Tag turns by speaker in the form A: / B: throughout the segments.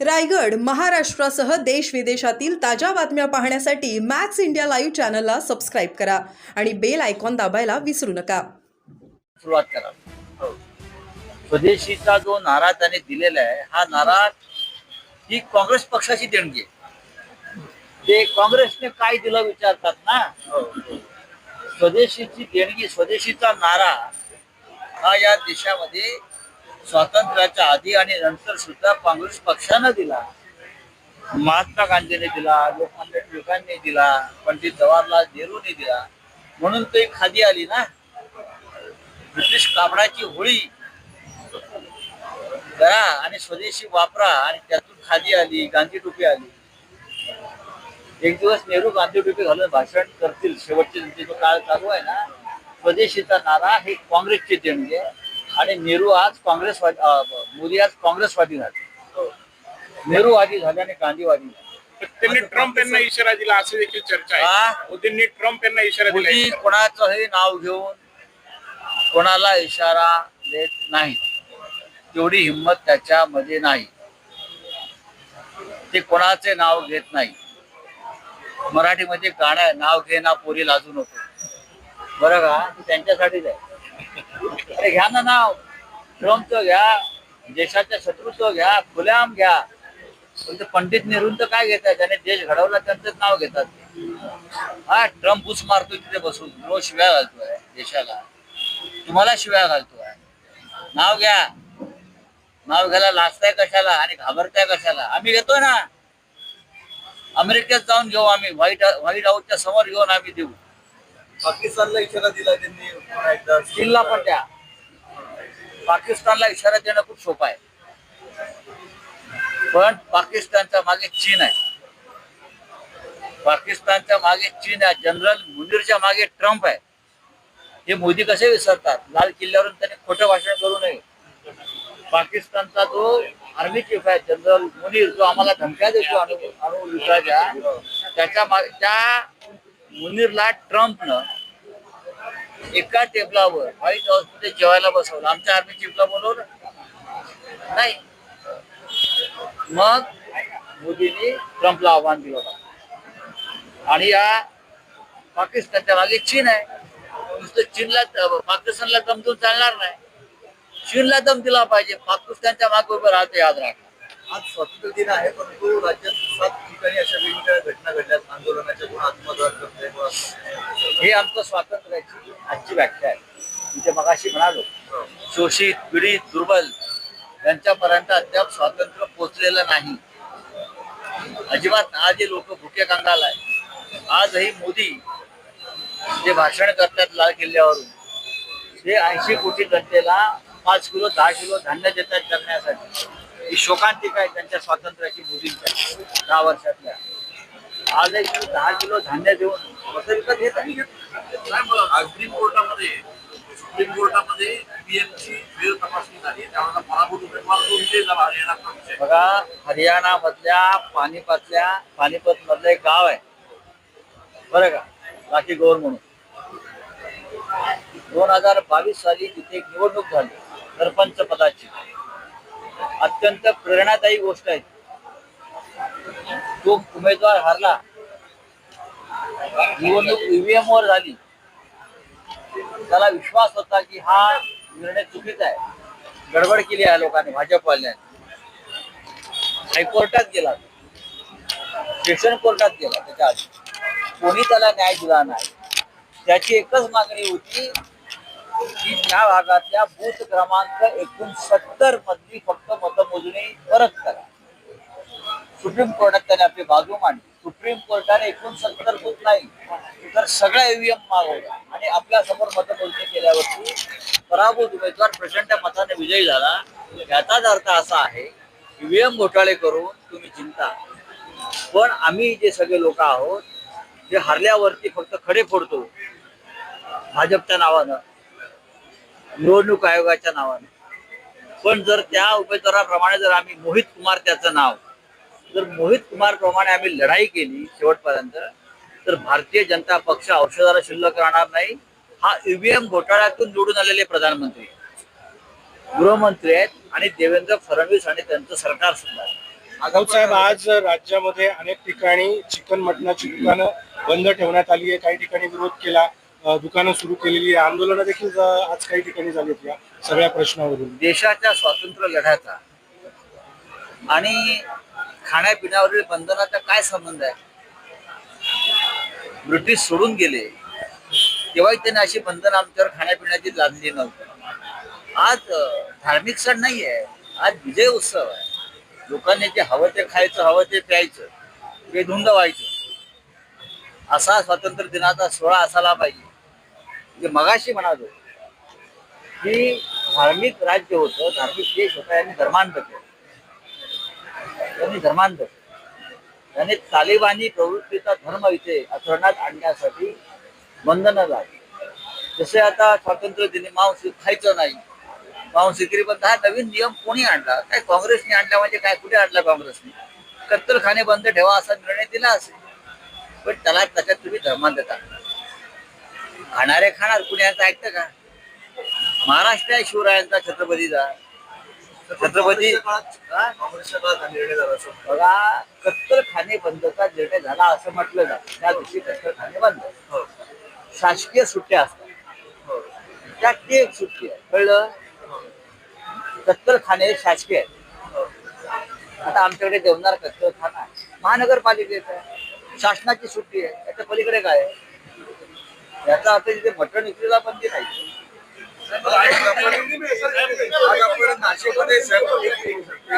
A: रायगड महाराष्ट्रासह देश विदेशातील ताज्या बातम्या पाहण्यासाठी मॅक्स इंडिया लाईव्ह चॅनलला सबस्क्राईब करा आणि बेल आयकॉन दाबायला विसरू नका.
B: सुरुवात करा. हो. स्वदेशीचा जो नारा त्याने दिलेला आहे हा नारा ही काँग्रेस पक्षाची देणगी आहे. ते काँग्रेसने काय दिलं विचारतात ना? हो. स्वदेशीची देणगी स्वदेशीचा नारा हा या देशामध्ये स्वातंत्र्याच्या आधी आणि नंतर सुद्धा काँग्रेस पक्षानं दिला. महात्मा गांधीने दिला लोकमान्य टिळकांनी दिला पंडित जवाहरलाल नेहरूने दिला. म्हणून तो एक खादी आली ना. ब्रिटिश कापडाची होळी. करा आणि स्वदेशी वापरा आणि त्यातून खादी आली गांधी टोपी आली. एक दिवस नेहरू गांधी टोपी घालून भाषण करतील. शेवटचे जो काळ चालू आहे ना. स्वदेशीचा नारा हे काँग्रेसचे देणगी. आहे आणि नेहरू आज काँग्रेसवादी अं, मोदी आज काँग्रेसवादी झाले. नेहरूवादी झाले आणि गांधीवादी झाले.
C: त्यांनी ट्रम्प यांना इशारा दिला अशी देखील चर्चा
B: हा?
C: आहे मोदींनी ट्रम्प यांना इशारा दिला.
B: कोणाचंही नाव घेऊन कोणाला इशारा देत नाही. तेवढी हिंमत त्याच्यामध्ये नाही. ते कोणाचे नाव घेत नाही. मराठीमध्ये गाणं आहे नाव घे ना पोरी लाजू नको. बरं का? त्यांच्यासाठीच आहे. अरे घ्या ना नाव. ट्रम्पचं घ्या देशाच्या शत्रूचं घ्या खुल्याम घ्या. पण पंडित नेहरूंचं काय घेतात? त्याने देश घडवला त्यांचंच नाव घेतात. हा ट्रम्प उस मारतोय तिथे बसून. रोज शिव्या घालतोय देशाला. तुम्हाला शिव्या घालतोय. नाव घ्या. नाव घ्यायला लाचताय कशाला आणि घाबरताय कशाला? आम्ही घेतोय ना. अमेरिकेत जाऊन घेऊ आम्ही. व्हाईट व्हाईट हाऊसच्या समोर घेऊन आम्ही देऊ.
D: पाकिस्तानला इशारा दिला त्यांनी पुन्हा एकदा
B: चीनला पण द्या पाकिस्तानला इशारा देणं खूप सोपं आहे पण पाकिस्तानच्या मागे चीन आहे पाकिस्तानच्या मागे चीन आहे जनरल मुनीरच्या मागे ट्रम्प आहे हे मोदी कसे विसरतात लाल किल्ल्यावरून त्यांनी खोटं भाषण करू नये पाकिस्तानचा जो आर्मी चीफ आहे जनरल मुनीर जो आम्हाला धमक्या देतो अणु अणुयुद्धाच्या त्याच्यामागे त्या मुनीरला ट्रम्पनं एका टेबलावर व्हाईट हाऊसमध्ये जेवायला बसवलं. आमच्या आर्मी चीफला बोलवलं. नाही. मग मोदींनी ट्रम्पला आव्हान दिलं होतं. आणि या पाकिस्तानच्या मागे चीन आहे. नुसतं चीनला पाकिस्तानला दम चालणार नाही. चीनला दम दिला पाहिजे. पाकिस्तानच्या मागे उभं राहतो याद राखा.
D: आज स्वातंत्र्य दिन आहे परंतु राज्यात सात ठिकाणी अशा वेगवेगळ्या घटना घडल्यात. आंदोलनाच्या गुण आत्मदान करते
B: हे आमचं स्वातंत्र्याची आजची व्याख्या आहे. म्हणजे मगाशी म्हणालो शोषित पीडित दुर्बल यांच्यापर्यंत अद्याप स्वातंत्र्य पोचलेलं नाही. अजिबात आज हे लोक भुके कंगाल आहे आजही मोदी जे भाषण करतात लाल किल्ल्यावरून ते ऐंशी कोटी जनतेला पाच किलो दहा किलो धान्य देतात करण्यासाठी. शोकांतिका आहे त्यांच्या स्वातंत्र्याची मोदींच्या दहा वर्षातल्या? आजही ती दहा किलो धान्य देऊन मतं विकत घेत
D: सुप्रीम कोर्टामध्ये सुप्रीम कोर्टामध्ये पीएमची तपासणी झाली. त्यामुळे पराभूत उमेदवार जो विजय झाला हरियाणा
B: बघा मधल्या पानिपतल्या पानिपत मधलं एक गाव आहे. बरं का? राखी गौर म्हणून. दोन हजार बावीस साली तिथे एक निवडणूक झाली सरपंच पदाची. अत्यंत प्रेरणादायी गोष्ट आहे. तो उमेदवार हारला. निवडणूक ईव्हीएम वर झाली. त्याला विश्वास होता की हा निर्णय चुकीचा आहे. गडबड केली आहे लोकांनी भाजपवाल्याने हायकोर्टात गेला. सेशन कोर्टात गेला त्याच्या आधी. कोणी त्याला न्याय दिला नाही. त्याची एकच मागणी होती की त्या भागातल्या बूथ क्रमांक एकोणसत्तर मधली फक्त मतमोजणी परत करा. सुप्रीम कोर्टात त्याने आपली बाजू मांडली. सुप्रीम कोर्टाने एकोणसत्तर बूथ नाही तर सगळ्या ईव्हीएम मागवल्या. आणि आपल्यासमोर मतमोजणी केल्यावरती पराभूत उमेदवार प्रचंड मताने विजयी झाला. म्हणजे याचाच अर्थ असा आहे ईव्हीएम घोटाळे करून तुम्ही चिंता पण आम्ही जे सगळे लोक आहोत जे हरल्यावरती फक्त खडे फोडतो भाजपच्या नावानं निवडणूक आयोगाच्या नावाने. पण जर त्या उमेदवाराप्रमाणे जर आम्ही मोहित कुमार त्याचं नाव जर मोहित कुमार प्रमाणे आम्ही लढाई केली शेवटपर्यंत तर भारतीय जनता पक्ष औषधाला शिल्लक राहणार नाही. हा ईव्हीएम घोटाळ्यातून निवडून आलेले प्रधानमंत्री गृहमंत्री आहेत आणि देवेंद्र फडणवीस आणि त्यांचं सरकार सुद्धा आहे.
E: साहेब आज राज्यामध्ये अनेक ठिकाणी चिकन मटणाची दुकानं बंद ठेवण्यात आली आहे. काही ठिकाणी विरोध केला. दुकानं सुरू केलेली आंदोलन आंदोलनं देखील आज काही ठिकाणी झाली या सगळ्या प्रश्नावरून.
B: देशाच्या स्वातंत्र्य लढ्याचा आणि खाण्यापिण्यावरील बंधनाचा काय संबंध आहे? ब्रिटिश सोडून गेले तेव्हाही त्यांनी अशी बंधन आमच्यावर खाण्यापिण्याची लादली नव्हती. आज धार्मिक सण नाही आहे आज विजय उत्सव आहे. लोकांनी जे हवं ते खायचं हवं ते प्यायचं बेधुंद व्हायचं. असा स्वातंत्र्य दिनाचा सोहळा असायला पाहिजे. जे मगाशी म्हणालो की धार्मिक राज्य होतं धार्मिक देश होता यांनी धर्मांतर केलं. त्यांनी धर्मांतर त्याने तालिबानी प्रवृत्तीचा धर्म इथे आचरणात आणण्यासाठी बंधनं लागली जसे आता स्वातंत्र्य दिनी मांस खायचं नाही मांस विक्री बंद हा नवीन नियम कोणी आणला? काय काँग्रेसने आणला म्हणजे काय? कुठे आणला काँग्रेसने? कत्तलखाने बंद ठेवा असा निर्णय दिला असेल. पण त्याला त्याच्यात तुम्ही धर्मांतर टाकला खाणारे खाणार कुणी यांचं ऐकतं का? महाराष्ट्र आहे शिवरायांचा छत्रपतीचा. छत्रपती
D: झाला असं
B: बघा कत्तलखाने बंदचा निर्णय झाला असं म्हटलं जात. त्या दिवशी कत्तलखाने बंद.
D: हो.
B: शासकीय सुट्ट्या असतात. त्यात ती एक सुट्टी आहे. कळलं? कत्तलखाने शासकीय आहेत. आता आमच्याकडे देवनार कत्तलखाना आहे. महानगरपालिकेचा आहे. शासनाची सुट्टी आहे. त्याच्या पलीकडे काय आहे? याचा अर्थ तिथे मटण विक्रीला बंदी नाही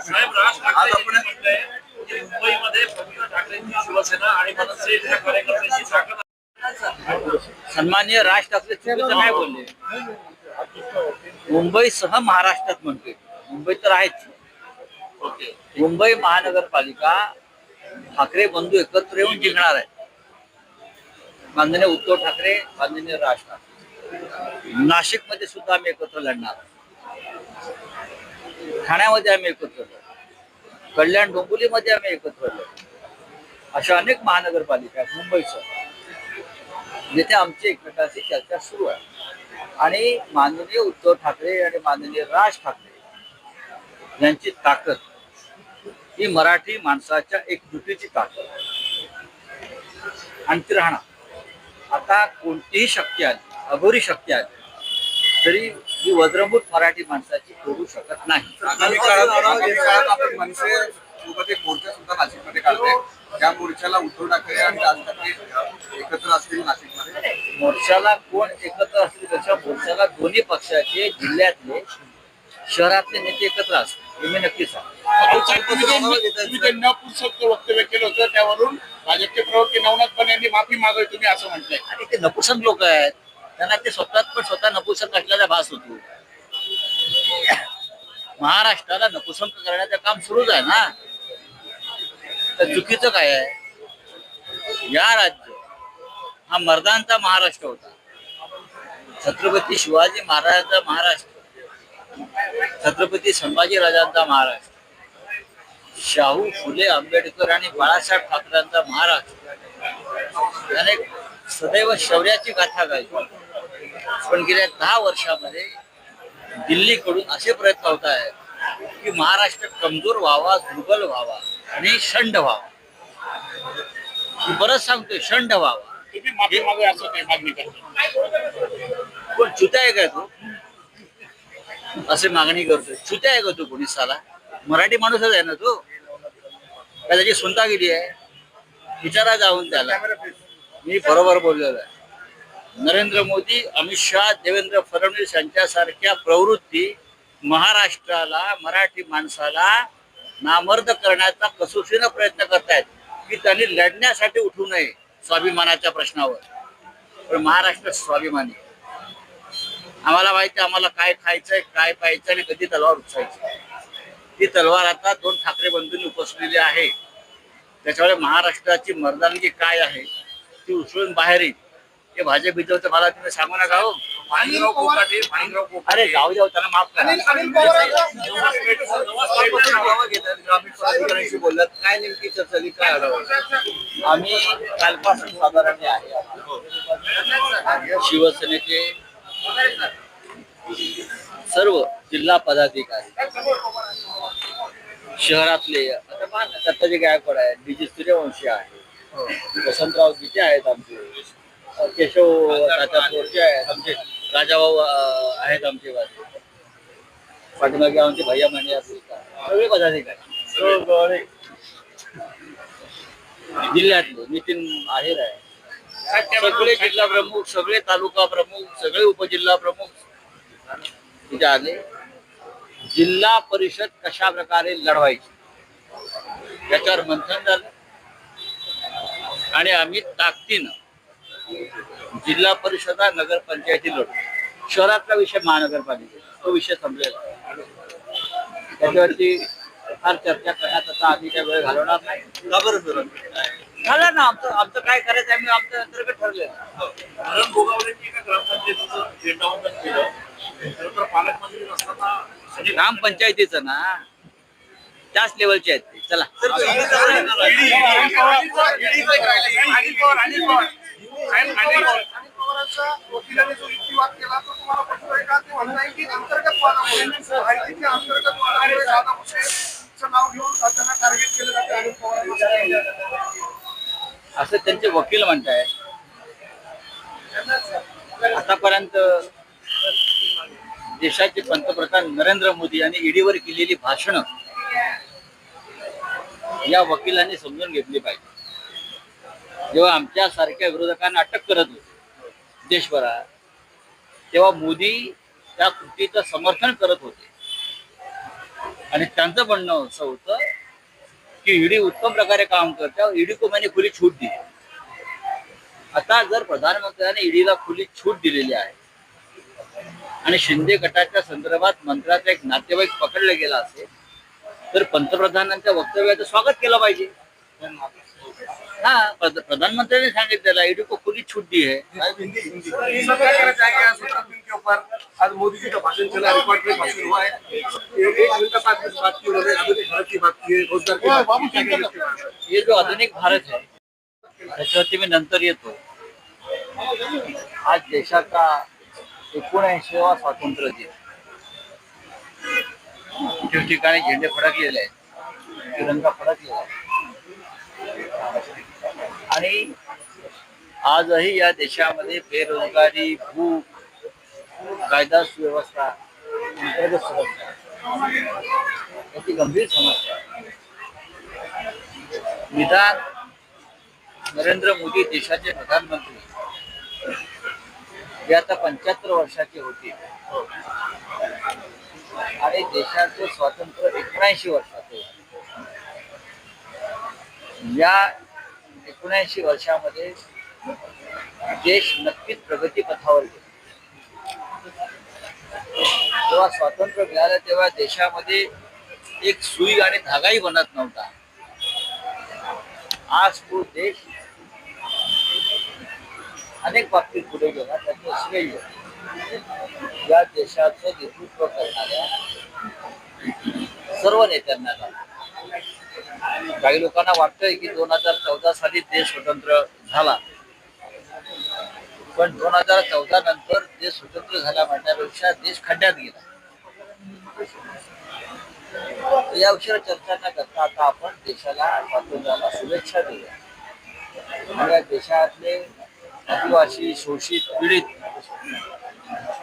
D: साहेब राज ठाकरे यांनी म्हटलंय की मुंबईमध्ये उद्धव ठाकरेंची शिवसेना आणि मनसेच्या कार्यकर्त्यांची ताकद
B: सन्माननीय राज ठाकरे चुकीचं काय बोलले. मुंबईसह महाराष्ट्रात म्हणतोय. मुंबई तर आहेच.
D: ओके.
B: मुंबई महानगरपालिका ठाकरे बंधू एकत्र येऊन जिंकणार आहे माननीय उद्धव ठाकरे माननीय राज ठाकरे. नाशिकमध्ये सुद्धा आम्ही एकत्र लढणार ठाण्यामध्ये आम्ही एकत्र लढू कल्याण डोंबिवलीमध्ये आम्ही एकत्र लढू अशा अनेक महानगरपालिका आहेत मुंबईसह जिथे आमची एकमेकांची चर्चा सुरू आहे. आणि माननीय उद्धव ठाकरे आणि माननीय राज ठाकरे यांची ताकद ही मराठी माणसाच्या एकजुटीची ताकद आहे. आणि ती राहणार. आता कोणतीही शक्ती आली अघोरी शक्ती आली तरी ही वज्रमूठ मराठी माणसाची करू शकत नाही.
F: आपण मनसे सोबत एक मोर्चा सुद्धा नाशिकमध्ये त्या मोर्चाला उद्धव ठाकरे आणि राज ठाकरे एकत्र असतील नाशिकमध्ये?
B: मोर्चाला कोण एकत्र असतील त्याच्या मोर्चाला दोन्ही पक्षाचे जिल्ह्यातले शहरातले नेते एकत्र असतील हे मी नक्की सांगतो
C: तुम्ही तुम्ही वक्तव्य केलं होतं त्यावरून भाजपचे प्रवक्ते नवनाथ पण यांनी माफी मागावी तुम्ही असं म्हटलंय
B: आणि ते नपुसक लोक आहेत. त्यांना ते स्वतःच पण स्वतः नपुसक असल्याचा भास होतो. महाराष्ट्राला नपुसंक करण्याचं काम सुरूच आहे ना. तर चुकीचं काय आहे? या राज्य हा मर्दांचा महाराष्ट्र होता. छत्रपती शिवाजी महाराजांचा महाराष्ट्र. छत्रपती संभाजीराजांचा महाराष्ट्र. शाहू फुले आंबेडकर आणि बाळासाहेब ठाकरेंचा महाराष्ट्र त्याने सदैव शौर्याची गाथा गायली. पण गेल्या दहा वर्षामध्ये दिल्लीकडून असे प्रयत्न होत आहेत की महाराष्ट्र कमजोर व्हावा दुर्बल व्हावा आणि शंड व्हावा. मी बरंच सांगतोय शंड व्हावा. कोण चुत्या आहे काय तो? असे मागणी करतोय. चुत्या आहे का तो कोणी साला मराठी माणूसच आहे ना तो? काय त्याची सुनतागिरी आहे? विचारा जाऊन त्याला. मी बरोबर बोललेलो आहे. नरेंद्र मोदी अमित शहा देवेंद्र फडणवीस यांच्यासारख्या प्रवृत्ती महाराष्ट्राला मराठी माणसाला नामर्द करण्याचा कसोशीनं प्रयत्न करतायत. की त्यांनी लढण्यासाठी उठू नये स्वाभिमानाच्या प्रश्नावर. पण महाराष्ट्र स्वाभिमानी. आम्हाला माहिती आहे आम्हाला काय खायचंय काय पाहायचं आणि कधी तलवार उचायचं ती तलवार आता दोन ठाकरे बंधूंनी उपसलेली आहे. त्याच्यामुळे महाराष्ट्राची मर्दानगी काय आहे ती उचलून बाहेर येईल हे भाजप विजवतं मला तुम्ही सांगू नका हो. अरे जाऊ जाऊ त्यांना माफ करा.
F: ग्रामीण पदाधिकाऱ्यांशी बोललात काय नेमकी चर्चा काय आढावा
B: आम्ही कालपासून साधारण आहे. शिवसेनेचे सर्व जिल्हा पदाधिकारी शहरातले. आता गायकवाड आहे डी जी सूर्यवंशी आहे वसंतराव गीते आहेत आमचे केशव तात्या पोरचे आहेत आमचे राजाभाऊ आहेत आमचे वाजे पाठीमागे आमचे भैया मांडे असतील सगळे पदाधिकारी. जिल्ह्यातले नितीन आहेर आहे. सगळे जिल्हा प्रमुख सगळे तालुका प्रमुख सगळे उपजिल्हा प्रमुख. तिथे आले. जिल्हा परिषद कशा प्रकारे लढवायची? याच्यावर मंथन झालं. आणि आम्ही ताकदीनं जिल्हा परिषदा नगरपंचायती लढू शहरातला विषय महानगरपालिकेचा तो विषय संपलेला. त्याच्यावरती फार चर्चा करण्यात आता आम्ही काही वेळ घालवणार नाही. झालं ना आमचं आमचं काय करायचं आम्ही आमचं अंतर्गत ठरलेलं म्हणजे ग्रामपंचायतीचं ना त्याच लेवलचे आहेत ते. चला.
C: वकिलाने जो युक्तिवाद केला तो तुम्हाला पटतोय का? ते म्हणताय की अंतर्गत वादामुळे माहितीच्या अंतर्गत वादामुळे दादा भुसेचं नाव घेऊन त्यांना टार्गेट केलं जाते अनिल पवारांना
B: असं त्यांचे वकील म्हणतायत. आतापर्यंत देशाचे पंतप्रधान नरेंद्र मोदी यांनी ईडीवर केलेली भाषणं या वकिलांनी समजून घेतली पाहिजे. जेव्हा आमच्या सारख्या विरोधकांना अटक करत होते देशभरात तेव्हा मोदी त्या कृतीचं समर्थन करत होते. आणि त्यांचं म्हणणं असं होतं की ईडी उत्तम प्रकारे काम करते ईडी को खुली छूट दिली. आता जर प्रधानमंत्र्यांनी ईडीला खुली छूट दिलेली आहे आणि शिंदे गटाच्या संदर्भात मंत्र्याचा एक नातेवाईक पकडला गेला असेल तर पंतप्रधानांच्या वक्तव्याचं स्वागत केलं पाहिजे. हा प्रधानमंत्र्यांनी सांगितलेला ईडी को खुली छूट दी है
F: आज मोदी जी का भाषण चला रिकॉर्ड भाषण हुआ है एक बाद बात की उन्होंने आधुनिक भारत की बात की है रोजगार की
B: ये जो आधुनिक भारत आहे त्याच्यावरती मी नंतर येतो. आज देशाचा एकोणऐंशीवा स्वातंत्र्य दिन. ठिकठिकाणी झेंडे फडकलेले आहेत. तिरंगा फडकलेला आहे. आणि आजही या देशामध्ये बेरोजगारी भूक कायदा सुव्यवस्था अंतर्गत सुरक्षा याची गंभीर समस्या निदान नरेंद्र मोदी देशाचे प्रधानमंत्री हे आता पंच्याहत्तर वर्षाचे होते. आणि देशाचे स्वातंत्र्य एकोणऐंशी वर्षाचे या एकोणऐंशी वर्षामध्ये देश नक्कीच प्रगतीपथावर गेला. जेव्हा स्वातंत्र्य मिळालं तेव्हा देशामध्ये एक सुई आणि धागाही बनत नव्हता. आज तो देश अनेक बाबतीत पुढे गेला त्याचं श्रेय या देशाचं नेतृत्व करणाऱ्या सर्व नेत्यांना काही लोकांना वाटतंय की दोन हजार चौदा साली देश स्वतंत्र झाला. पण दोन हजार चौदा नंतर देश स्वतंत्र झाला म्हणण्यापेक्षा देश खड्ड्यात गेला. या विषयावर चर्चा न करता आता आपण देशाला स्वातंत्र्याला शुभेच्छा देऊया. या देशातले आदिवासी शोषित पीडित.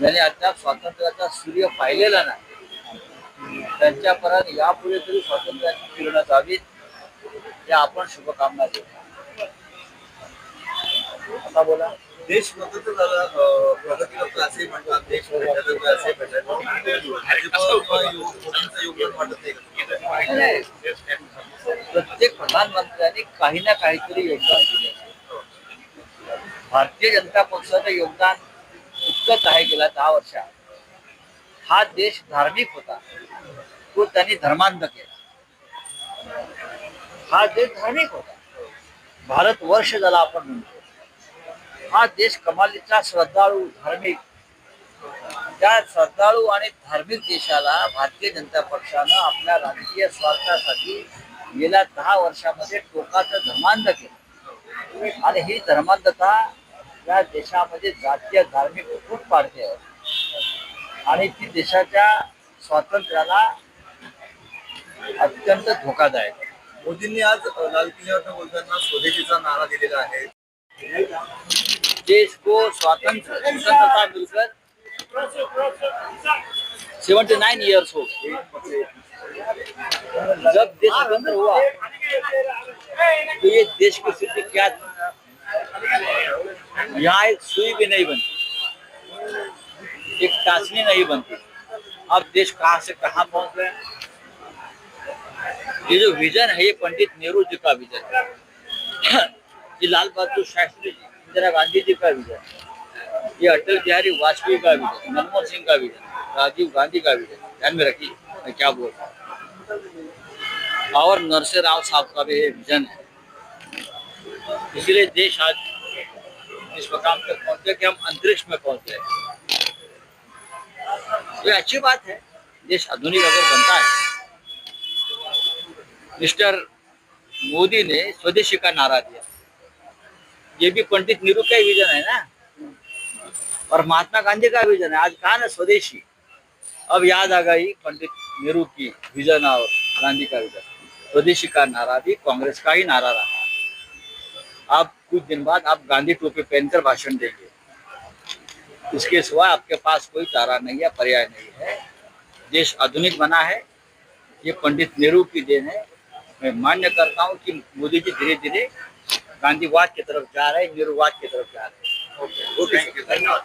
B: ज्यांनी अद्याप स्वातंत्र्याचा सूर्य पाहिलेला नाही त्यांच्यापर्यंत यापुढे तरी स्वातंत्र्याची किरणं जावीत या आपण शुभकामना देऊ आता बोला.
F: देश स्वतंत्र झालं प्रगतीला असे म्हणतात देश असे.
B: प्रत्येक प्रधानमंत्र्यांनी काही ना काहीतरी योगदान दिले भारतीय जनता पक्षाचं योगदान इतकंच आहे गेल्या दहा वर्षात. हा देश धार्मिक होता. तो त्यांनी धर्मांध केला. हा देश धार्मिक होता. भारत वर्ष झाला आपण म्हणतो हा देश कमालीचा श्रद्धाळू धार्मिक. त्या श्रद्धाळू आणि धार्मिक देशाला भारतीय जनता पक्षानं आपल्या राजकीय स्वार्थासाठी गेल्या दहा वर्षामध्ये टोकाचं धर्मांध केलं. आणि ही धर्मांधता या देशामध्ये जातीय धार्मिक फूट पाडते. आणि ती देशाच्या स्वातंत्र्याला अत्यंत धोकादायक.
F: मोदींनी आज लाल किल्ल्यावर बोलताना स्वदेशीचा नारा दिलेला आहे
B: देश को स्वातंत्र स्वतंत्रता मिलकर सेवेंटी नाइन ईयर्स हो जब देश स्वतंत्र हुआ तो ये देश की स्थिति क्या यहाँ एक सुई भी नहीं बनती। एक टासनी नहीं बनती। अब देश कहाँ से कहाँ पहुँच गया ये जो विजन है, ये पंडित नेहरू जी का विजन ये लाल बहादुर शास्त्री जी, इंदिरा गांधी जी का विजन। ये अटल बिहारी वाजपेयी का विजन मनमोहन सिंह का विजन राजीव गांधी का विजन ध्यान में रखिए, मैं क्या बोल रहा हूँ। और नरसिंह राव साहब का भी विजन है। इसलिए देश आज इस मकाम तक पहुँचे कि हम अंतरिक्ष में पहुँच। गए ये अच्छी बात है, देश आधुनिक अगर बनता है। मिस्टर मोदी ने स्वदेशी का नारा दिया। ये भी पंडित नेहरू का विजन है ना? और महात्मा गांधी का विजन है। आज कहा ना स्वदेशी? अब याद आ गई पंडित नेहरू की विजन और गांधी का विजन। स्वदेशी का नारा भी कांग्रेस का ही नारा रहा। आप कुछ दिन बाद आप गांधी टोपी पहनकर भाषण देंगे इसके सिवा आपके पास कोई तारा नहीं है, पर्याय नहीं है। देश आधुनिक बना है। ये पंडित नेहरू की देन है। मैं मान्य करता हूँ कि मोदी जी धीरे धीरे गांधीवाद की तरफ़ जा रहे हैं नेहरूवाद की तरफ़ जा रहे हैं। ओके धन्यवाद